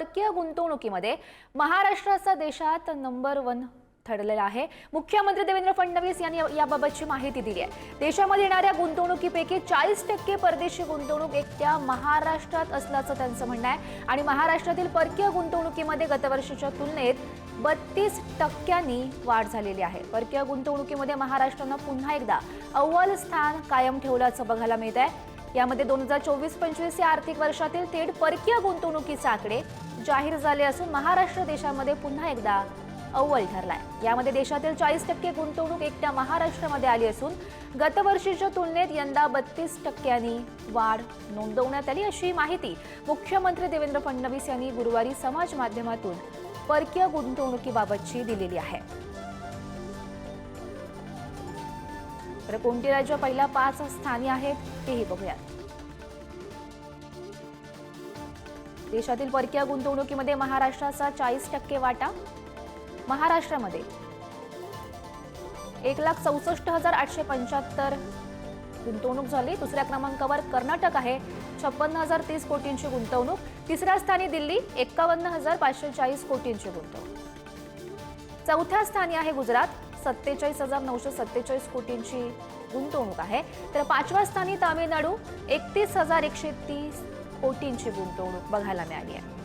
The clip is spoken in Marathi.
परकीय गुंतवणुकीमध्ये महाराष्ट्राचा देशात नंबर वन ठरलेला आहे. मुख्यमंत्री देवेंद्र फडणवीस यांनी याबाबतची माहिती दिली आहे. देशामध्ये येणाऱ्या गुंतवणुकीपैकी चाळीस टक्के परदेशी गुंतवणूक एकट्या महाराष्ट्रात असल्याचं त्यांचं म्हणणं आहे. आणि महाराष्ट्रातील परकीय गुंतवणुकीमध्ये गतवर्षीच्या तुलनेत बत्तीस टक्क्यांनी वाढ झालेली आहे. परकीय गुंतवणुकीमध्ये महाराष्ट्रानं पुन्हा एकदा अव्वल स्थान कायम ठेवल्याचं बघायला मिळत आहे यामध्ये दोन हजार चोवीस पंचवीस या आर्थिक वर्षातील थेट परकीय गुंतवणुकीचे आकडे जाहीर झाले असून महाराष्ट्र देशामध्ये पुन्हा एकदा अव्वल ठरलाय. यामध्ये देशातील चाळीस टक्के गुंतवणूक एकट्या महाराष्ट्रामध्ये आली असून गतवर्षीच्या तुलनेत यंदा बत्तीस टक्क्यांनी वाढ नोंदवण्यात आली अशी माहिती मुख्यमंत्री देवेंद्र फडणवीस यांनी गुरुवारी समाज माध्यमातून परकीय गुंतवणुकीबाबतची दिलेली आहे. तर कोणती राज्य पहिल्या पाच स्थानी आहेत तेही बघूयात. देशातील परकीय गुंतवणुकीमध्ये महाराष्ट्राचा चाळीस टक्के वाटा महाराष्ट्रामध्ये. एक लाख चौसष्ट हजार आठशे पंच्याहत्तर गुंतवणूक झाली. दुसऱ्या क्रमांकावर कर्नाटक आहे. छप्पन्न हजार तीस कोटींची गुंतवणूक. तिसऱ्या स्थानी दिल्ली एक्कावन्न हजार पाचशे चाळीस कोटींची गुंतवणूक. चौथ्या स्थानी आहे गुजरात. सत्तेचाळीस हजार नऊशे सत्तेचाळीस कोटींची गुंतवणूक आहे. तर पाचव्या स्थानी तामिळनाडू एकतीस हजार एकशे तीस कोटींची गुंतवणूक बघायला मिळाली आहे.